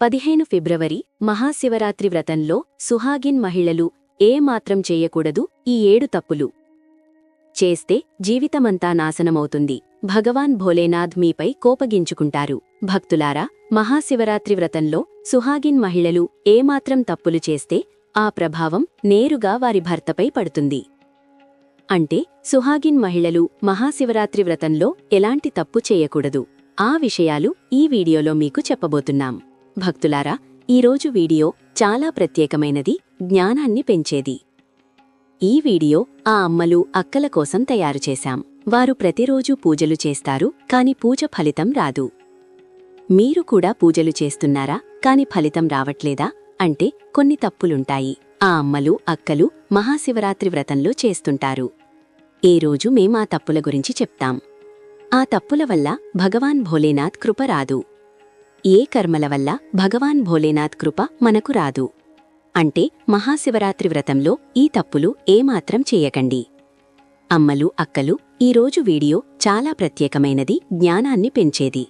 పదిహేను ఫిబ్రవరి మహాశివరాత్రి వ్రతంలో సుహాగిన్ మహిళలు ఏ మాత్రం చేయకూడదు ఈ ఏడు తప్పులు. చేస్తే జీవితమంతా నాశనమవుతుంది. భగవాన్ భోలేనాథ్ మీపై కోపగించుకుంటారు. భక్తులారా మహాశివరాత్రి వ్రతంలో సుహాగిన్ మహిళలు ఏమాత్రం తప్పులు చేస్తే ఆ ప్రభావం నేరుగా వారి భర్తపై పడుతుంది. అంటే సుహాగిన్ మహిళలు మహాశివరాత్రి వ్రతంలో ఎలాంటి తప్పు చేయకూడదు. ఆ విషయాలు ఈ వీడియోలో మీకు చెప్పబోతున్నాం. భక్తులారా ఈరోజు వీడియో చాలా ప్రత్యేకమైనది జ్ఞానాన్ని పెంచేది. ఈ వీడియో ఆ అమ్మలు అక్కల కోసం తయారు చేశాం. వారు ప్రతిరోజూ పూజలు చేస్తారు కాని పూజ ఫలితం రాదు. మీరు కూడా పూజలు చేస్తున్నారా కాని ఫలితం రావట్లేదా? అంటే కొన్ని తప్పులుంటాయి. ఆ అమ్మలు అక్కలు మహాశివరాత్రి వ్రతంలో చేస్తుంటారు. ఏ రోజు మేం ఆ తప్పుల గురించి చెప్తాం. ఆ తప్పుల వల్ల భగవాన్ భోలేనాథ్ కృప రాదు. ఏ కర్మల వల్ల భగవాన్ భోలేనాథ్ కృప మనకు రాదు? అంటే మహాశివరాత్రి వ్రతంలో ఈ తప్పులు ఏమాత్రం చేయకండి. అమ్మలు అక్కలు ఈరోజు వీడియో చాలా ప్రత్యేకమైనది జ్ఞానాన్ని పెంచేది.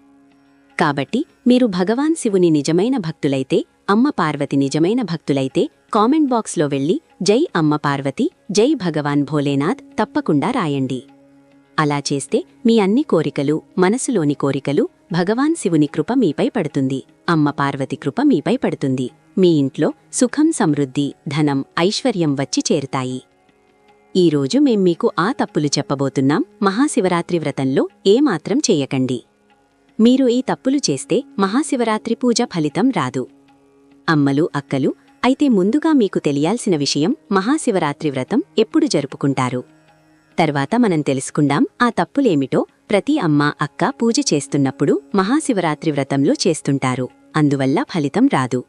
కాబట్టి మీరు భగవాన్ శివుని నిజమైన భక్తులైతే అమ్మ పార్వతి నిజమైన భక్తులైతే కామెంట్ బాక్స్లో వెళ్ళి జై అమ్మ పార్వతి జై భగవాన్ భోలేనాథ్ తప్పకుండా రాయండి. అలా చేస్తే మీ అన్ని కోరికలు మనసులోని కోరికలు భగవాన్ శివుని కృప మీపై పడుతుంది. అమ్మ పార్వతి కృప మీపై పడుతుంది. మీ ఇంట్లో సుఖం సమృద్ధి ధనం ఐశ్వర్యం వచ్చి చేరుతాయి. ఈరోజు మేం మీకు ఆ తప్పులు చెప్పబోతున్నాం. మహాశివరాత్రి వ్రతంలో ఏమాత్రం చేయకండి. మీరు ఈ తప్పులు చేస్తే మహాశివరాత్రి పూజ ఫలితం రాదు. అమ్మలు అక్కలు అయితే ముందుగా మీకు తెలియాల్సిన విషయం మహాశివరాత్రి వ్రతం ఎప్పుడు జరుపుకుంటారు? తర్వాత మనం తెలుసుకుందాం ఆ తప్పులేమిటో. ప్రతి అమ్మ అక్క పూజ చేస్తున్నప్పుడు మహాశివరాత్రి వ్రతంలో చేస్తుంటారు. అందువల్ల ఫలితం రాదు.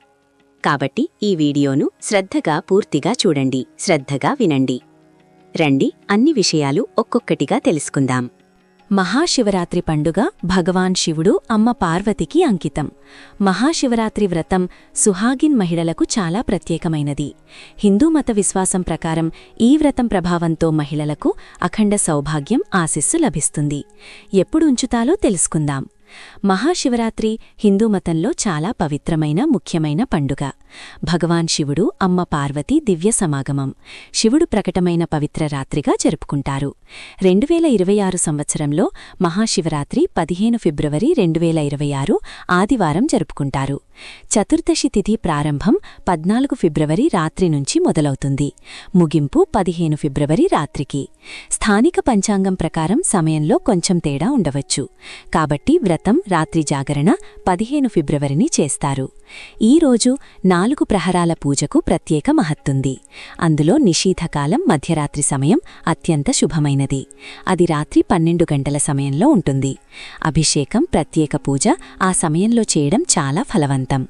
కాబట్టి ఈ వీడియోను శ్రద్ధగా పూర్తిగా చూడండి. శ్రద్ధగా వినండి. రండి అన్ని విషయాలు ఒక్కొక్కటిగా తెలుసుకుందాం. మహాశివరాత్రి పండుగ భగవాన్ శివుడు అమ్మ పార్వతికి అంకితం. మహాశివరాత్రి వ్రతం సుహాగిన్ మహిళలకు చాలా ప్రత్యేకమైనది. హిందూ మత విశ్వాసం ప్రకారం ఈ వ్రతం ప్రభావంతో మహిళలకు అఖండ సౌభాగ్యం ఆశిస్సు లభిస్తుంది. ఎప్పుడుంచుతాలో తెలుసుకుందాం. మహాశివరాత్రి హిందూ మతంలో చాలా పవిత్రమైన ముఖ్యమైన పండుగ. భగవాన్ శివుడు అమ్మ పార్వతి దివ్య సమాగమం. శివుడు ప్రకటమైన పవిత్ర రాత్రిగా జరుపుకుంటారు. రెండు వేల ఇరవై ఆరు సంవత్సరంలో మహాశివరాత్రి పదిహేను ఫిబ్రవరి రెండు వేల ఇరవై ఆరు ఆదివారం జరుపుకుంటారు. చతుర్దశి తిథి ప్రారంభం పద్నాలుగు ఫిబ్రవరి రాత్రి నుంచి మొదలవుతుంది. ముగింపు పదిహేను ఫిబ్రవరి రాత్రికి. స్థానిక పంచాంగం ప్రకారం సమయంలో కొంచెం తేడా ఉండవచ్చు. కాబట్టి వ్రత రాత్రి జాగరణ పదిహేను ఫిబ్రవరిని చేస్తారు. ఈ రోజు నాలుగు ప్రహరాల పూజకు ప్రత్యేక మహత్తుంది. అందులో నిషీధకాలం మధ్యరాత్రి సమయం అత్యంత శుభమైనది. అది రాత్రి పన్నెండు గంటల సమయంలో ఉంటుంది. అభిషేకం ప్రత్యేక పూజ ఆ సమయంలో చేయడం చాలా ఫలవంతం.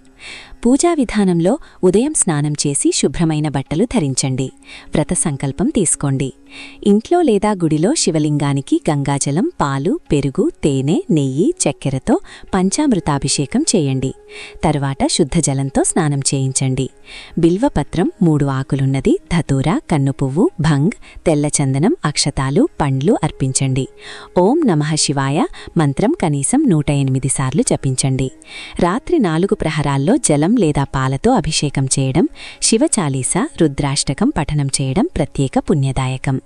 పూజా విధానంలో ఉదయం స్నానం చేసి శుభ్రమైన బట్టలు ధరించండి. వ్రత సంకల్పం తీసుకోండి. ఇంట్లో లేదా గుడిలో శివలింగానికి గంగాజలం పాలు పెరుగు తేనె నెయ్యి చక్కెరతో పంచామృతాభిషేకం చేయండి. తరువాత శుద్ధజలంతో స్నానం చేయించండి. బిల్వపత్రం మూడు ఆకులున్నది ధతూర కన్నుపువ్వు భంగ్ తెల్లచందనం అక్షతాలు పండ్లు అర్పించండి. ఓం నమః శివాయ. మంత్రం కనీసం నూట ఎనిమిది సార్లు జపించండి. రాత్రి నాలుగు ప్రహరాల్లో జలం లేదా పాలతో అభిషేకం చేయడం శివచాలీస రుద్రాష్టకం పఠనం చేయడం ప్రత్యేక పుణ్యదాయకం.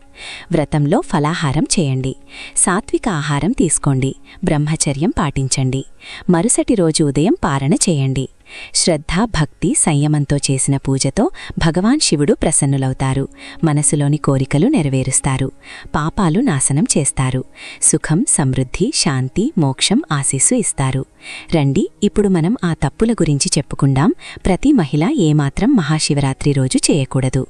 వ్రతంలో ఫలాహారం చేయండి. సాత్విక ఆహారం తీసుకోండి. బ్రహ్మచర్యం పాటించండి. మరుసటి రోజు ఉదయం పారణ చేయండి. శ్రద్ధ భక్తి సంయమంతో చేసిన పూజతో భగవాన్ శివుడు ప్రసన్నులవుతారు. మనసులోని కోరికలు నెరవేరుస్తారు. పాపాలు నాశనం చేస్తారు. సుఖం సమృద్ధి శాంతి మోక్షం ఆశీస్సు ఇస్తారు. రండి ఇప్పుడు మనం ఆ తప్పుల గురించి చెప్పుకుందాం. ప్రతి మహిళ ఏమాత్రం మహాశివరాత్రి రోజు చేయకూడదు.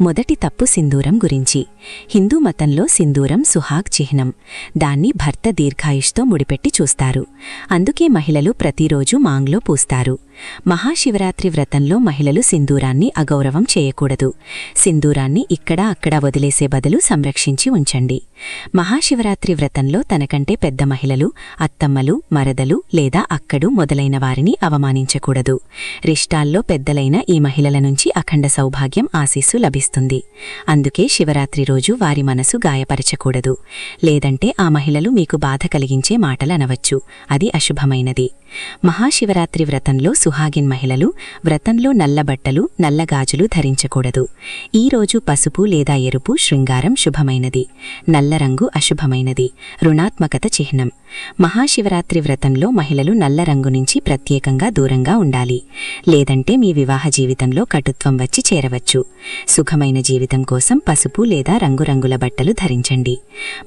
మొదటి తప్పు సింధూరం గురించి. హిందూ మతంలో సింధూరం సుహాగ్ చిహ్నం. దాన్ని భర్త దీర్ఘాయుష్తో ముడిపెట్టి చూస్తారు. అందుకే మహిళలు ప్రతిరోజు మాంగ్లో పూస్తారు. మహాశివరాత్రి వ్రతంలో మహిళలు సింధూరాన్ని అగౌరవం చేయకూడదు. సింధూరాన్ని ఇక్కడ అక్కడ వదిలేసే బదులు సంరక్షించి ఉంచండి. మహాశివరాత్రి వ్రతంలో తనకంటే పెద్ద మహిళలు అత్తమ్మలు మరదలు లేదా అక్కడు మొదలైన వారిని అవమానించకూడదు. రిష్టాల్లో పెద్దలైన ఈ మహిళల నుంచి అఖండ సౌభాగ్యం ఆశీస్సు లభిస్తుంది. అందుకే శివరాత్రి రోజు వారి మనసు గాయపరచకూడదు. లేదంటే ఆ మహిళలు మీకు బాధ కలిగించే మాటలనవచ్చు అది అశుభమైనది. మహాశివరాత్రి వ్రతంలో సుహాగిన్ మహిళలు వ్రతంలో నల్ల బట్టలు ధరించకూడదు. ఈ రోజు పసుపు లేదా ఎరుపు శృంగారం శుభమైనది. నల్ల రంగు అశుభమైనది. రుణాత్మకత చిహ్నం. మహాశివరాత్రి వ్రతంలో మహిళలు నల్ల రంగు నుంచి ప్రత్యేకంగా దూరంగా ఉండాలి. లేదంటే మీ వివాహ జీవితంలో కటుత్వం వచ్చి చేరవచ్చు. సుఖమైన జీవితం కోసం పసుపు లేదా రంగురంగుల బట్టలు ధరించండి.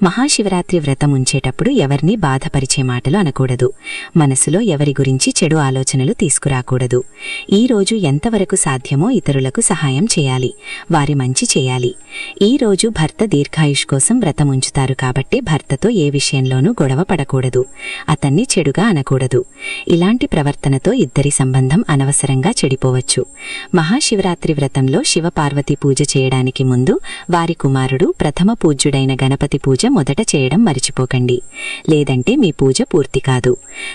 మహాశివరాత్రి వ్రతం ఉంచేటప్పుడు ఎవరిని బాధపరిచే మాటలు అనకూడదు. మనసులో ఎవరి గురించి చెడు ఆలోచనలు తీసుకురాకూడదు. ఈ రోజు ఎంతవరకు సాధ్యమో ఇతరులకు సహాయం చేయాలి. వారి మంచి చేయాలి. ఈ రోజు భర్త దీర్ఘాయుష్ కోసం వ్రతం ఉంచుతారు కాబట్టి భర్తతో ఏ విషయంలోనూ గొడవ పడకూడదు. అతన్ని చెడుగా అనకూడదు. ఇలాంటి ప్రవర్తనతో ఇద్దరి సంబంధం అనవసరంగా చెడిపోవచ్చు. మహాశివరాత్రి వ్రతంలో శివపార్వతి పూజ చేయడానికి ముందు వారి కుమారుడు ప్రథమ పూజ్యుడైన గణపతి పూజ మొదట చేయడం మరిచిపోకండి. లేదంటే మీ పూజ పూర్తి కాదు.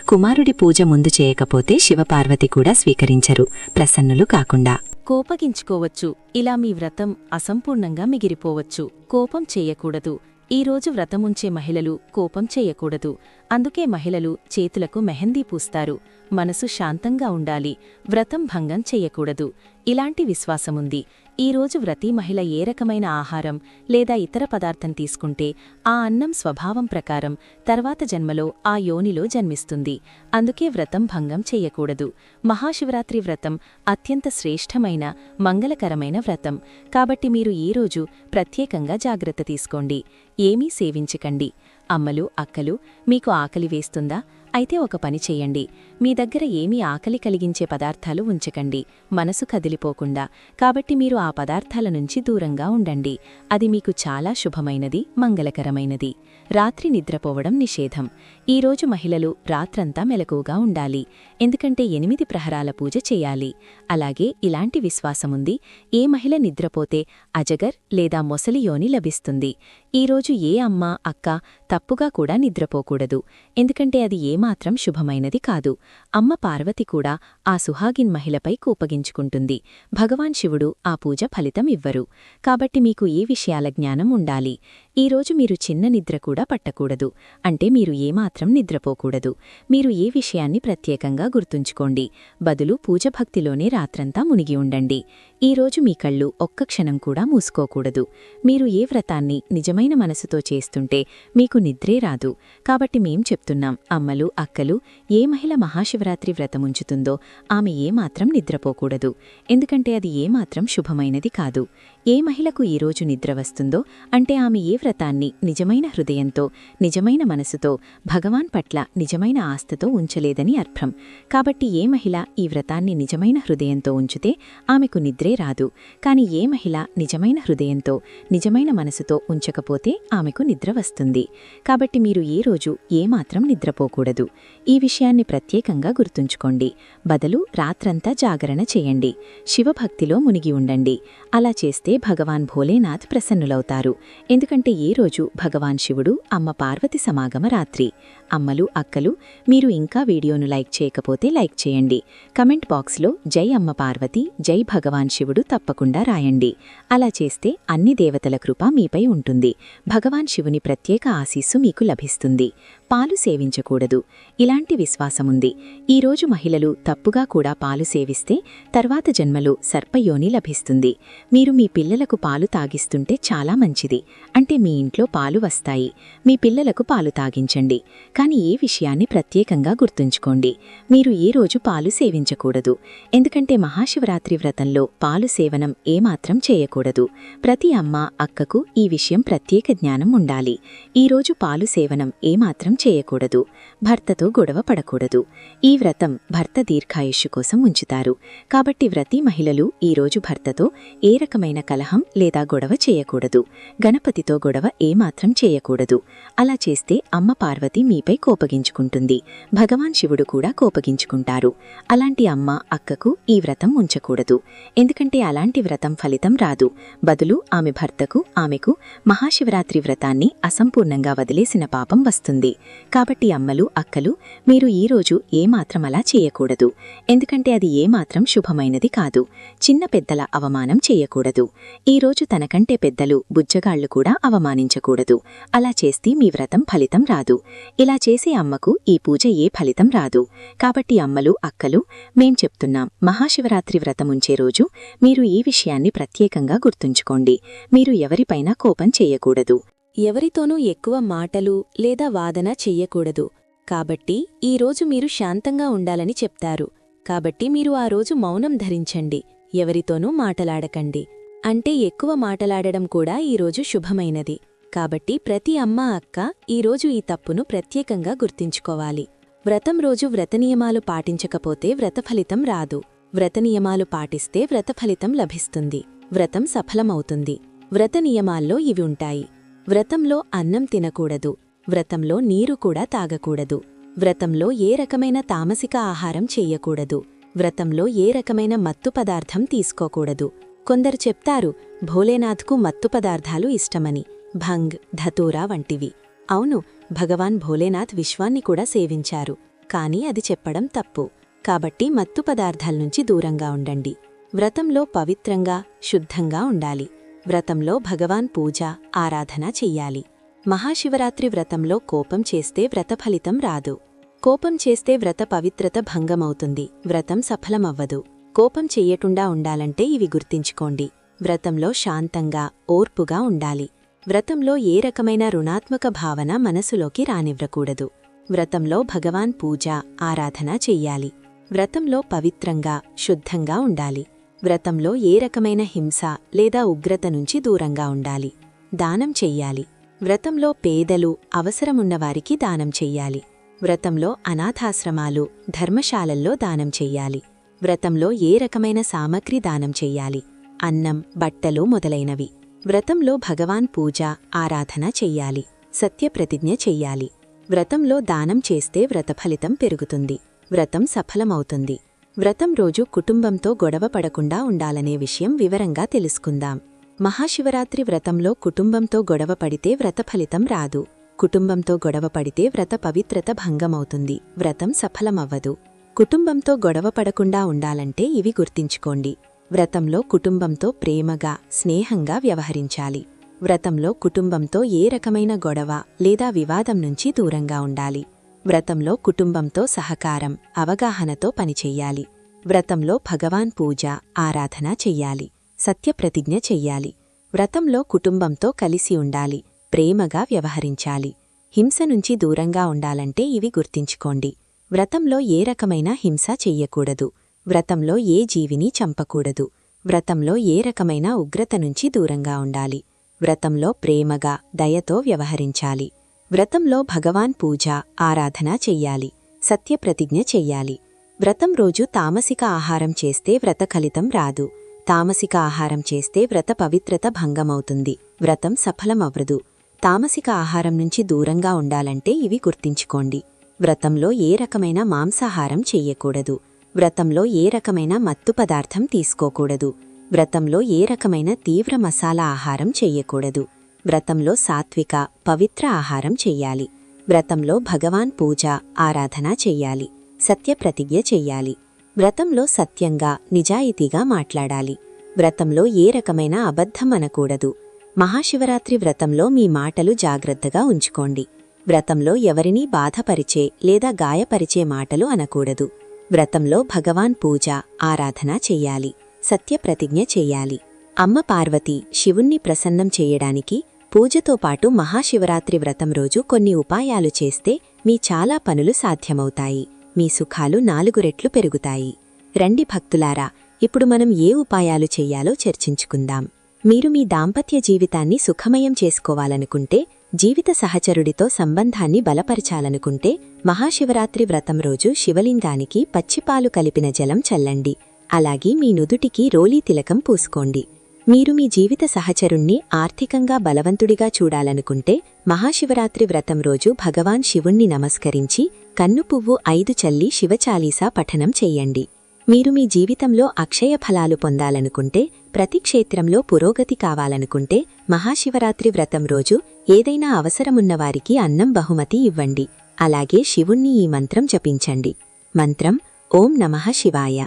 కుమారుడి పూజ ముందు చేయకపోతే శివపార్వతి కూడా స్వీకరించరు. ప్రసన్నులు కాకుండా. కోపగించుకోవచ్చు. ఇలా మీ వ్రతం అసంపూర్ణంగా మిగిలిపోవచ్చు. కోపం చేయకూడదు. ఈ రోజు వ్రతముంచే మహిళలు కోపం చేయకూడదు. అందుకే మహిళలు చేతులకు మెహందీ పూస్తారు. మనసు శాంతంగా ఉండాలి. వ్రతం భంగం చెయ్యకూడదు ఇలాంటి విశ్వాసముంది. ఈరోజు రోజు వ్రతి మహిళ ఏ రకమైన ఆహారం లేదా ఇతర పదార్థం తీసుకుంటే ఆ అన్నం స్వభావం ప్రకారం తర్వాత జన్మలో ఆ యోనిలో జన్మిస్తుంది. అందుకే వ్రతం భంగం చెయ్యకూడదు మహాశివరాత్రి వ్రతం అత్యంత శ్రేష్టమైన మంగళకరమైన వ్రతం. కాబట్టి మీరు ఈ రోజు ప్రత్యేకంగా జాగ్రత్త తీసుకోండి. ఏమీ సేవించకండి. అమ్మలు అక్కలు మీకు ఆకలి వేస్తుందా? అయితే ఒక పని చెయ్యండి మీ దగ్గర ఏమీ ఆకలి కలిగించే పదార్థాలు ఉంచకండి. మనసు కదిలిపోకుండా. కాబట్టి మీరు ఆ పదార్థాల నుంచి దూరంగా ఉండండి. అది మీకు చాలా శుభమైనది మంగళకరమైనది. రాత్రి నిద్రపోవడం నిషేధం. ఈ రోజు మహిళలు రాత్రంతా మెలకువగా ఉండాలి. ఎందుకంటే ఎనిమిది ప్రహరాల పూజ చేయాలి. అలాగే ఇలాంటి విశ్వాసముంది ఏ మహిళ నిద్రపోతే అజగర్ లేదా మొసలియోని లభిస్తుంది. ఈరోజు ఏ అమ్మ అక్క తప్పుగా కూడా నిద్రపోకూడదు. ఎందుకంటే అది ఏమాత్రం శుభమైనది కాదు. అమ్మ పార్వతి కూడా ఆ సుహాగిన్ మహిళపై కూపగించుకుంటుంది. భగవాన్ శివుడు ఆ పూజ ఫలితం ఇవ్వరు. కాబట్టి మీకు ఈ విషయాల జ్ఞానం ఉండాలి? ఈరోజు మీరు చిన్న నిద్ర కూడా పట్టకూడదు. అంటే మీరు ఏమాత్రం నిద్రపోకూడదు. మీరు ఏ విషయాన్ని ప్రత్యేకంగా గుర్తుంచుకోండి. బదులు పూజభక్తిలోనే రాత్రంతా మునిగి ఉండండి. ఈరోజు మీ కళ్ళు ఒక్క క్షణం కూడా మూసుకోకూడదు. మీరు ఏ వ్రతాన్ని నిజమైన మనసుతో చేస్తుంటే మీకు నిద్రే రాదు. కాబట్టి మేం చెప్తున్నాం అమ్మలు అక్కలు ఏ మహిళ మహాశివరాత్రి వ్రతముంచుతుందో ఆమె ఏమాత్రం నిద్రపోకూడదు. ఎందుకంటే అది ఏమాత్రం శుభమైనది కాదు. ఏ మహిళకు ఈరోజు నిద్ర వస్తుందో అంటే ఆమె ఏ వ్రతాన్ని నిజమైన హృదయంతో నిజమైన మనసుతో భగవాన్ పట్ల నిజమైన ఆస్థతో ఉంచలేదని అర్థం. కాబట్టి ఏ మహిళ ఈ వ్రతాన్ని నిజమైన హృదయంతో ఉంచితే ఆమెకు నిద్రే రాదు. కాని ఏ మహిళ నిజమైన హృదయంతో నిజమైన మనసుతో ఉంచకపోతే ఆమెకు నిద్ర వస్తుంది. కాబట్టి మీరు ఏ రోజు ఏమాత్రం నిద్రపోకూడదు. ఈ విషయాన్ని ప్రత్యేకంగా గుర్తుంచుకోండి. బదులు రాత్రంతా జాగరణ చేయండి. శివభక్తిలో మునిగి ఉండండి. అలా చేస్తే భగవాన్ భోలేనాథ్ ప్రసన్నులవుతారు. ఎందుకంటే ఏ రోజు భగవాన్ శివుడు అమ్మ పార్వతి సమాగమ రాత్రి. అమ్మలు అక్కలు మీరు ఇంకా వీడియోను లైక్ చేయకపోతే లైక్ చేయండి. కమెంట్ బాక్స్లో జై అమ్మ పార్వతి జై భగవాన్ శివుడు తప్పకుండా రాయండి. అలా చేస్తే అన్ని దేవతల కృప మీపై ఉంటుంది. భగవాన్ శివుని ప్రత్యేక ఆశీస్సు మీకు లభిస్తుంది. పాలు సేవించకూడదు. ఇలాంటి విశ్వాసముంది. ఈరోజు మహిళలు తప్పుగా కూడా పాలు సేవిస్తే తర్వాత జన్మలో సర్పయోని లభిస్తుంది. మీరు మీ పిల్లలకు పాలు తాగిస్తుంటే చాలా మంచిది. అంటే మీ ఇంట్లో పాలు వస్తాయి. మీ పిల్లలకు పాలు తాగించండి. కానీ ఈ విషయాన్ని ప్రత్యేకంగా గుర్తుంచుకోండి. మీరు ఏ రోజు పాలు సేవించకూడదు. ఎందుకంటే మహాశివరాత్రి వ్రతంలో పాలు సేవనం ఏమాత్రం చేయకూడదు. ప్రతి అమ్మ అక్కకు ఈ విషయం ప్రత్యేక జ్ఞానం ఉండాలి. ఈ రోజు పాలు సేవనం ఏమాత్రం చేయకూడదు. భర్తతో గొడవ పడకూడదు. ఈ వ్రతం భర్త దీర్ఘాయుష్యు కోసం ఉంచుతారు. కాబట్టి వ్రతి మహిళలు ఈ రోజు భర్తతో ఏ రకమైన కలహం లేదా గొడవ చేయకూడదు. గణపతితో గొడవ ఏమాత్రం చేయకూడదు. అలా చేస్తే అమ్మ పార్వతి మీ మీపై కోపగించుకుంటుంది. భగవాన్ శివుడు కూడా కోపగించుకుంటారు. అలాంటి అమ్మ అక్కకు ఈ వ్రతం ఉంచకూడదు. ఎందుకంటే అలాంటి వ్రతం ఫలితం రాదు. బదులు ఆమె భర్తకు ఆమెకు మహాశివరాత్రి వ్రతాన్ని అసంపూర్ణంగా వదిలేసిన పాపం వస్తుంది. కాబట్టి అమ్మలు అక్కలు మీరు ఈరోజు ఏమాత్రం అలా చేయకూడదు. ఎందుకంటే అది ఏమాత్రం శుభమైనది కాదు. చిన్న పెద్దల అవమానం చేయకూడదు. ఈరోజు తనకంటే పెద్దలు బుజ్జగాళ్ళు కూడా అవమానించకూడదు. అలా చేస్తే మీ వ్రతం ఫలితం రాదు. ఇలా చేసే అమ్మకు ఈ పూజ ఏ ఫలితం రాదు. కాబట్టి అమ్మలు అక్కలు మేం చెప్తున్నాం. మహాశివరాత్రి వ్రతముంచే రోజు మీరు ఈ విషయాన్ని ప్రత్యేకంగా గుర్తుంచుకోండి. మీరు ఎవరిపైనా కోపం చెయ్యకూడదు ఎవరితోనూ ఎక్కువ మాటలు లేదా వాదన చెయ్యకూడదు. కాబట్టి ఈ రోజు మీరు శాంతంగా ఉండాలని చెప్తారు. కాబట్టి మీరు ఆ రోజు మౌనం ధరించండి. ఎవరితోనూ మాటలాడకండి. అంటే ఎక్కువ మాటలాడడం కూడా ఈరోజు శుభమైనది. కాబట్టి ప్రతి అమ్మ అక్క ఈరోజు ఈ తప్పును ప్రత్యేకంగా గుర్తించుకోవాలి. వ్రతం రోజు వ్రతనియమాలు పాటించకపోతే వ్రతఫలితం రాదు. వ్రతనియమాలు పాటిస్తే వ్రతఫలితం లభిస్తుంది. వ్రతం సఫలమవుతుంది. వ్రత నియమాల్లో ఇవి ఉంటాయి. వ్రతంలో అన్నం తినకూడదు. వ్రతంలో నీరు కూడా తాగకూడదు. వ్రతంలో ఏ రకమైన తామసిక ఆహారం చెయ్యకూడదు వ్రతంలో ఏ రకమైన మత్తు పదార్థం తీసుకోకూడదు. కొందరు చెప్తారు భోలేనాథ్కు మత్తు పదార్థాలు ఇష్టమని. భంగ్ ధతూరా వంటివి. అవును భగవాన్ భోలేనాథ్ విశ్వాన్ని కూడా సేవించారు. కాని అది చెప్పడం తప్పు. కాబట్టి మత్తు పదార్థాల నుంచి దూరంగా ఉండండి. వ్రతంలో పవిత్రంగా శుద్ధంగా ఉండాలి. వ్రతంలో భగవాన్ పూజ ఆరాధన చెయ్యాలి. మహాశివరాత్రి వ్రతంలో కోపం చేస్తే వ్రతఫలితం రాదు. కోపం చేస్తే వ్రత పవిత్రత భంగమవుతుంది. వ్రతం సఫలమవ్వదు. కోపం చెయ్యకుండా ఉండాలంటే ఇవి గుర్తించుకోండి. వ్రతంలో శాంతంగా ఓర్పుగా ఉండాలి. వ్రతంలో ఏ రకమైన రుణాత్మక భావన మనసులోకి రానివ్వకూడదు. వ్రతంలో భగవాన్ పూజ ఆరాధన చెయ్యాలి. వ్రతంలో పవిత్రంగా శుద్ధంగా ఉండాలి. వ్రతంలో ఏ రకమైన హింస లేదా ఉగ్రత నుంచి దూరంగా ఉండాలి. దానం చెయ్యాలి. వ్రతంలో పేదలు అవసరమున్నవారికి దానం చెయ్యాలి. వ్రతంలో అనాథాశ్రమాలు ధర్మశాలల్లో దానం చెయ్యాలి. వ్రతంలో ఏ రకమైన సామగ్రి దానం చెయ్యాలి. అన్నం బట్టలు మొదలైనవి. వ్రతంలో భగవాన్ పూజ ఆరాధన చెయ్యాలి సత్యప్రతిజ్ఞ చెయ్యాలి. వ్రతంలో దానం చేస్తే వ్రతఫలితం పెరుగుతుంది వ్రతం సఫలమవుతుంది. వ్రతం రోజు కుటుంబంతో గొడవ పడకుండా ఉండాలనే విషయం వివరంగా తెలుసుకుందాం. మహాశివరాత్రి వ్రతంలో కుటుంబంతో గొడవ పడితే వ్రతఫలితం రాదు. కుటుంబంతో గొడవ పడితే వ్రత పవిత్రత భంగమవుతుంది వ్రతం సఫలమవ్వదు. కుటుంబంతో గొడవ పడకుండా ఉండాలంటే ఇవి గుర్తించుకోండి. వ్రతంలో కుటుంబంతో ప్రేమగా స్నేహంగా వ్యవహరించాలి. వ్రతంలో కుటుంబంతో ఏ రకమైన గొడవ లేదా వివాదం నుంచి దూరంగా ఉండాలి. వ్రతంలో కుటుంబంతో సహకారం అవగాహనతో పనిచెయ్యాలి వ్రతంలో భగవాన్ పూజ ఆరాధన చెయ్యాలి. సత్యప్రతిజ్ఞ చెయ్యాలి. వ్రతంలో కుటుంబంతో కలిసి ఉండాలి ప్రేమగా వ్యవహరించాలి. హింస నుంచి దూరంగా ఉండాలంటే ఇవి గుర్తించుకోండి. వ్రతంలో ఏ రకమైన హింస చెయ్యకూడదు. వ్రతంలో ఏ జీవిని చంపకూడదు. వ్రతంలో ఏ రకమైన ఉగ్రత నుంచి దూరంగా ఉండాలి. వ్రతంలో ప్రేమగా దయతో వ్యవహరించాలి. వ్రతంలో భగవాన్ పూజ ఆరాధన చెయ్యాలి. సత్యప్రతిజ్ఞ చెయ్యాలి. వ్రతం రోజు తామసిక ఆహారం చేస్తే వ్రత వ్రతఫలితం రాదు. తామసిక ఆహారం చేస్తే వ్రత పవిత్రత భంగమవుతుంది. వ్రతం సఫలమవ్వదు. తామసిక ఆహారం నుంచి దూరంగా ఉండాలంటే ఇవి గుర్తించుకోండి. వ్రతంలో ఏ రకమైన మాంసాహారం చెయ్యకూడదు. వ్రతంలో ఏ రకమైన మత్తు పదార్థం తీసుకోకూడదు. వ్రతంలో ఏ రకమైన తీవ్ర మసాలా ఆహారం చెయ్యకూడదు వ్రతంలో సాత్విక పవిత్ర ఆహారం చెయ్యాలి వ్రతంలో భగవాన్ పూజ ఆరాధన చెయ్యాలి సత్యప్రతిజ్ఞ చెయ్యాలి వ్రతంలో సత్యంగా నిజాయితీగా మాట్లాడాలి. వ్రతంలో ఏ రకమైన అబద్ధం అనకూడదు. మహాశివరాత్రి వ్రతంలో మీ మాటలు జాగ్రత్తగా ఉంచుకోండి. వ్రతంలో ఎవరినీ బాధపరిచే లేదా గాయపరిచే మాటలు అనకూడదు. వ్రతంలో భగవాన్ పూజ ఆరాధన చెయ్యాలి సత్యప్రతిజ్ఞ చెయ్యాలి అమ్మ పార్వతి శివుణ్ణి ప్రసన్నం చేయడానికి పూజతో పాటు మహాశివరాత్రి వ్రతం రోజు కొన్ని ఉపాయాలు చేస్తే మీ చాలా పనులు సాధ్యమవుతాయి. మీ సుఖాలు నాలుగు రెట్లు పెరుగుతాయి. రండి భక్తులారా ఇప్పుడు మనం ఏ ఉపాయాలు చెయ్యాలో చర్చించుకుందాం. మీరు మీ దాంపత్య జీవితాన్ని సుఖమయం చేసుకోవాలనుకుంటే జీవిత సహచరుడితో సంబంధాన్ని బలపరచాలనుకుంటే మహాశివరాత్రి వ్రతం రోజు శివలింగానికి పచ్చిపాలు కలిపిన జలం చల్లండి. అలాగే మీ నుదుటికి రోలీ తిలకం పూసుకోండి. మీరు మీ జీవిత సహచరుణ్ణి ఆర్థికంగా బలవంతుడిగా చూడాలనుకుంటే మహాశివరాత్రి వ్రతం రోజు భగవాన్ శివుణ్ణి నమస్కరించి కన్ను పువ్వు ఐదు చల్లి శివచాలీసా పఠనం చెయ్యండి మీరు మీ జీవితంలో అక్షయ ఫలాలు పొందాలనుకుంటే ప్రతి క్షేత్రంలో పురోగతి కావాలనుకుంటే మహాశివరాత్రి వ్రతం రోజు ఏదైనా అవసరమున్నవారికి అన్నం బహుమతి ఇవ్వండి. అలాగే శివుణ్ణి ఈ మంత్రం జపించండి. మంత్రం ఓం నమః శివాయ.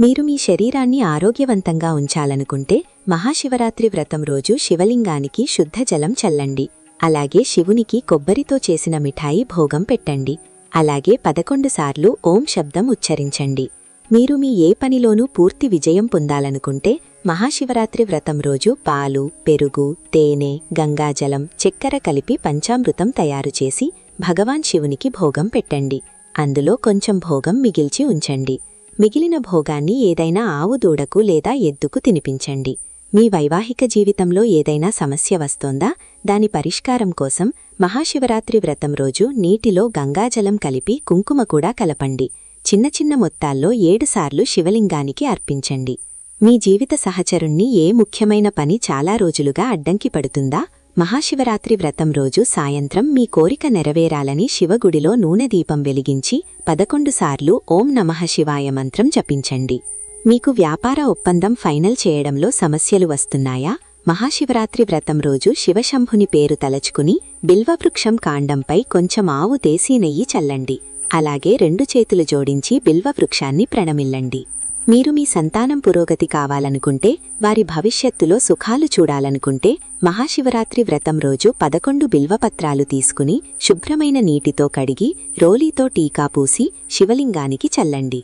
మీరు మీ శరీరాన్ని ఆరోగ్యవంతంగా ఉంచాలనుకుంటే మహాశివరాత్రి వ్రతం రోజు శివలింగానికి శుద్ధ జలం చల్లండి. అలాగే శివునికి కొబ్బరితో చేసిన మిఠాయి భోగం పెట్టండి. అలాగే పదకొండు సార్లు ఓం శబ్దం ఉచ్చరించండి. మీరు మీ ఏ పనిలోనూ పూర్తి విజయం పొందాలనుకుంటే మహాశివరాత్రి వ్రతం రోజు పాలు పెరుగు తేనె గంగాజలం చక్కెర కలిపి పంచామృతం తయారు చేసి భగవాన్ శివునికి భోగం పెట్టండి. అందులో కొంచెం భోగం మిగిల్చి ఉంచండి. మిగిలిన భోగాన్ని ఏదైనా ఆవు దూడకు లేదా ఎద్దుకు తినిపించండి. మీ వైవాహిక జీవితంలో ఏదైనా సమస్య వస్తోందా? దాని పరిష్కారం కోసం మహాశివరాత్రి వ్రతం రోజు నీటిలో గంగాజలం కలిపి కుంకుమ కూడా కలపండి. చిన్న చిన్న మొత్తాల్లో ఏడుసార్లు శివలింగానికి అర్పించండి. మీ జీవిత సహచరుణ్ణి ఏ ముఖ్యమైన పని చాలా రోజులుగా అడ్డంకి పడుతుందా? మహాశివరాత్రి వ్రతం రోజు సాయంత్రం మీ కోరిక నెరవేరాలని శివగుడిలో నూనె దీపం వెలిగించి పదకొండు సార్లు ఓం నమః శివాయ మంత్రం జపించండి. మీకు వ్యాపార ఒప్పందం ఫైనల్ చేయడంలో సమస్యలు వస్తున్నాయా? మహాశివరాత్రి వ్రతం రోజు శివశంభుని పేరు తలచుకుని బిల్వవృక్షం కాండంపై కొంచెం ఆవు దేశీ నెయ్యి చల్లండి. అలాగే రెండు చేతులు జోడించి బిల్వవృక్షాన్ని ప్రణమిల్లండి. మీరు మీ సంతానం పురోగతి కావాలనుకుంటే వారి భవిష్యత్తులో సుఖాలు చూడాలనుకుంటే మహాశివరాత్రి వ్రతం రోజు పదకొండు బిల్వపత్రాలు తీసుకుని శుభ్రమైన నీటితో కడిగి రోలీతో టీకా పూసి శివలింగానికి చల్లండి.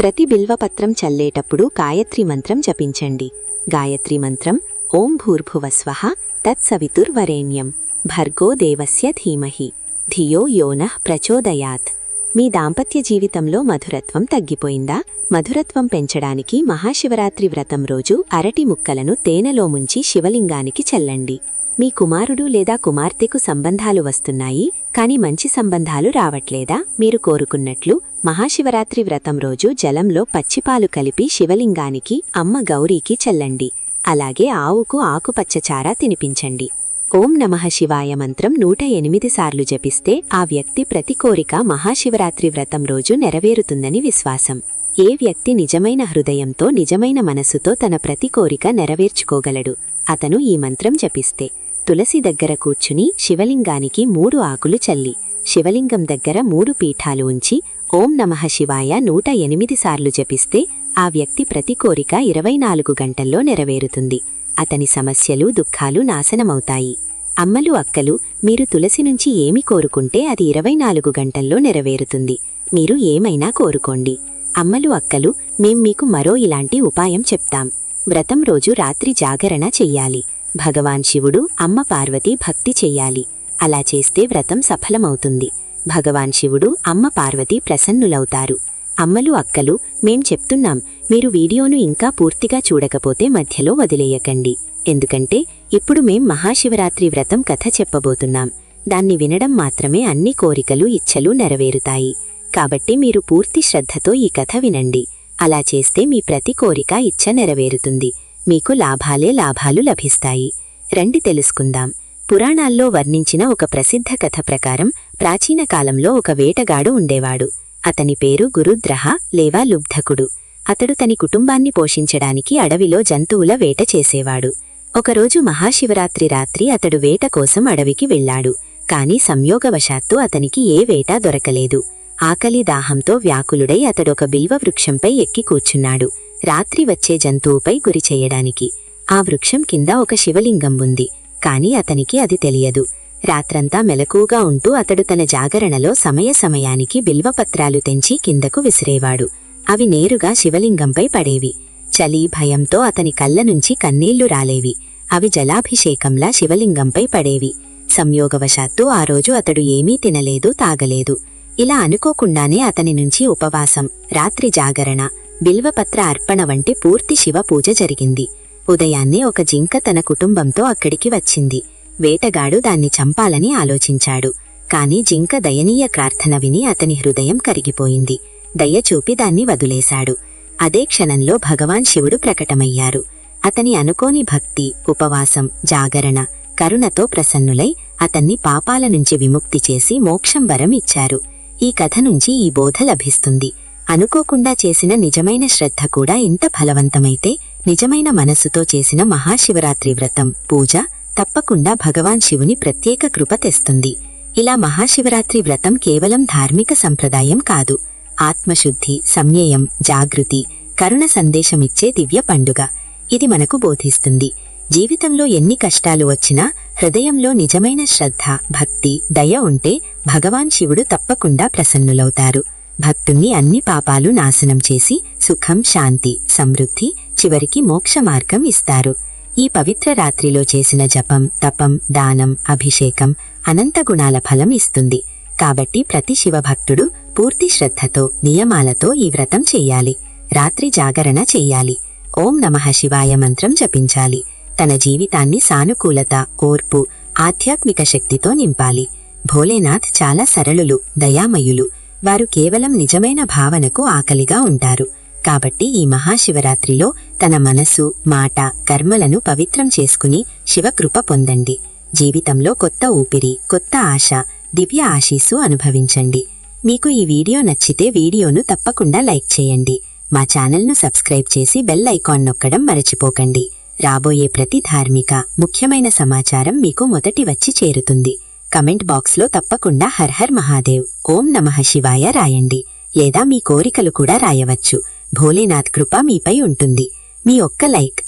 ప్రతి బిల్వపత్రం చల్లేటప్పుడు గాయత్రి మంత్రం జపించండి. గాయత్రి మంత్రం ఓం భూర్భువస్వ తత్సవితుర్వరేణ్యం. భర్గో దేవస్య ధీమహి. ధియో యోనః ప్రచోదయాత్. మీ దాంపత్య జీవితంలో మధురత్వం తగ్గిపోయిందా? మధురత్వం పెంచడానికి మహాశివరాత్రి వ్రతం రోజు అరటి ముక్కలను తేనెలో ముంచి శివలింగానికి చల్లండి. మీ కుమారుడు లేదా కుమార్తెకు సంబంధాలు వస్తున్నాయి కాని మంచి సంబంధాలు రావట్లేదా? మీరు కోరుకున్నట్లు మహాశివరాత్రి వ్రతం రోజు జలంలో పచ్చిపాలు కలిపి శివలింగానికి అమ్మ గౌరీకి చల్లండి. అలాగే ఆవుకు ఆకుపచ్చచారా తినిపించండి. ఓం నమ శివాయ మంత్రం నూట ఎనిమిది సార్లు జపిస్తే ఆ వ్యక్తి ప్రతి కోరిక మహాశివరాత్రి వ్రతం రోజు నెరవేరుతుందని విశ్వాసం. ఏ వ్యక్తి నిజమైన హృదయంతో నిజమైన మనసుతో తన ప్రతి కోరిక నెరవేర్చుకోగలడు? అతను ఈ మంత్రం జపిస్తే తులసి దగ్గర కూర్చుని శివలింగానికి మూడు ఆకులు చల్లి శివలింగం దగ్గర మూడు పీఠాలు ఉంచి ఓం నమః శివాయ నూట ఎనిమిది సార్లు జపిస్తే ఆ వ్యక్తి ప్రతి కోరిక ఇరవై నాలుగు గంటల్లో నెరవేరుతుంది. అతని సమస్యలు దుఃఖాలు నాశనమవుతాయి. అమ్మలు అక్కలు మీరు తులసి నుంచి ఏమి కోరుకుంటే అది ఇరవై నాలుగు గంటల్లో నెరవేరుతుంది. మీరు ఏమైనా కోరుకోండి. అమ్మలు అక్కలు మేం మీకు మరో ఇలాంటి ఉపాయం చెప్తాం. వ్రతం రోజు రాత్రి జాగరణ చెయ్యాలి. భగవాన్ శివుడు అమ్మ పార్వతి భక్తి చెయ్యాలి. అలా చేస్తే వ్రతం సఫలమవుతుంది. భగవాన్ శివుడు అమ్మ పార్వతి ప్రసన్నులవుతారు. అమ్మలు అక్కలు మేం చెప్తున్నాం మీరు వీడియోను ఇంకా పూర్తిగా చూడకపోతే మధ్యలో వదిలేయకండి. ఎందుకంటే ఇప్పుడు మేం మహాశివరాత్రి వ్రతం కథ చెప్పబోతున్నాం. దాన్ని వినడం మాత్రమే అన్ని కోరికలు ఇచ్చలు నెరవేరుతాయి. కాబట్టి మీరు పూర్తి శ్రద్ధతో ఈ కథ వినండి. అలా చేస్తే మీ ప్రతి కోరిక ఇచ్చ నెరవేరుతుంది. మీకు లాభాలే లాభాలు లభిస్తాయి. రండి తెలుసుకుందాం. పురాణాల్లో వర్ణించిన ఒక ప్రసిద్ధ కథ ప్రకారం ప్రాచీన కాలంలో ఒక వేటగాడు ఉండేవాడు. అతని పేరు గురుద్రహ లేవా లుబ్ధకుడు. అతడు తని కుటుంబాన్ని పోషించడానికి అడవిలో జంతువుల వేట చేసేవాడు. ఒకరోజు మహాశివరాత్రి రాత్రి అతడు వేట కోసం అడవికి వెళ్ళాడు. కాని సంయోగవశాత్తు అతనికి ఏ వేట దొరకలేదు. ఆకలి దాహంతో వ్యాకులుడై అతడొక బిల్వ వృక్షంపై ఎక్కి కూర్చున్నాడు. రాత్రి వచ్చే జంతువుపై గురి చేయడానికి. ఆ వృక్షం కింద ఒక శివలింగం ఉంది. కాని అతనికి అది తెలియదు. రాత్రంతా మెలకుగా ఉంటూ అతడు తన జాగరణలో సమయ సమయానికి బిల్వపత్రాలు తెంచి కిందకు విసిరేవాడు. అవి నేరుగా శివలింగంపై పడేవి. చలి భయంతో అతని కళ్ళ నుంచి కన్నీళ్ళు రాలేవి. అవి జలాభిషేకంలా శివలింగంపై పడేవి. సంయోగవశాత్తు ఆ రోజు అతడు ఏమీ తినలేదు తాగలేదు. ఇలా అనుకోకుండానే అతని నుంచి ఉపవాసం రాత్రి జాగరణ బిల్వపత్ర అర్పణ వంటి పూర్తి శివ పూజ జరిగింది. ఉదయాన్నే ఒక జింక తన కుటుంబంతో అక్కడికి వచ్చింది. వేటగాడు దాన్ని చంపాలని ఆలోచించాడు. కాని జింక దయనీయ ప్రార్థన విని అతని హృదయం కరిగిపోయింది. దయచూపి దాన్ని వదిలేశాడు. అదే క్షణంలో భగవాన్ శివుడు ప్రకటమయ్యారు. అతని అనుకోని భక్తి ఉపవాసం జాగరణ కరుణతో ప్రసన్నులై అతన్ని పాపాల నుంచి విముక్తి చేసి మోక్షం వరం ఇచ్చారు. ఈ కథ నుంచి ఈ బోధ లభిస్తుంది. అనుకోకుండా చేసిన నిజమైన శ్రద్ధ కూడా ఇంత ఫలవంతమైతే నిజమైన మనస్సుతో చేసిన మహాశివరాత్రి వ్రతం పూజ తప్పకుండా భగవాన్ శివుని ప్రత్యేక కృప తెస్తుంది. ఇలా మహాశివరాత్రి వ్రతం కేవలం ధార్మిక సంప్రదాయం కాదు. ఆత్మశుద్ధి సంయయం జాగృతి కరుణ సందేశమిచ్చే దివ్య పండుగ. ఇది మనకు బోధిస్తుంది. జీవితంలో ఎన్ని కష్టాలు వచ్చినా హృదయంలో నిజమైన శ్రద్ధ భక్తి దయ ఉంటే భగవాన్ శివుడు తప్పకుండా ప్రసన్నులవుతారు. భక్తుణ్ణి అన్ని పాపాలు నాశనం చేసి సుఖం శాంతి సమృద్ధి చివరికి మోక్ష మార్గం ఇస్తారు. ఈ పవిత్ర రాత్రిలో చేసిన జపం తపం దానం అభిషేకం అనంత గుణాల ఫలం ఇస్తుంది. కాబట్టి ప్రతి శివభక్తుడు పూర్తి శ్రద్ధతో నియమాలతో ఈ వ్రతం చెయ్యాలి రాత్రి జాగరణ చెయ్యాలి ఓం నమః శివాయ మంత్రం జపించాలి. తన జీవితాన్ని సానుకూలత ఓర్పు ఆధ్యాత్మిక శక్తితో నింపాలి. భోలేనాథ్ చాలా సరళులు దయామయులు. వారు కేవలం నిజమైన భావనకు ఆకలిగా ఉంటారు. కాబట్టి ఈ మహాశివరాత్రిలో తన మనసు మాట కర్మలను పవిత్రం చేసుకుని శివకృప పొందండి. జీవితంలో కొత్త ఊపిరి కొత్త ఆశ దివ్య ఆశీస్సు అనుభవించండి. మీకు ఈ వీడియో నచ్చితే వీడియోను తప్పకుండా లైక్ చేయండి. మా ఛానల్ను సబ్స్క్రైబ్ చేసి బెల్ ఐకాన్ నొక్కడం మరచిపోకండి. రాబోయే ప్రతి ధార్మిక ముఖ్యమైన సమాచారం మీకు మొదటి వచ్చి చేరుతుంది. కమెంట్ బాక్స్లో తప్పకుండా హర్హర్ మహాదేవ్ ఓం నమః శివాయ రాయండి. లేదా మీ కోరికలు కూడా రాయవచ్చు. భోలేనాథ్ కృప మీపై ఉంటుంది. మీ ఒక్క లైక్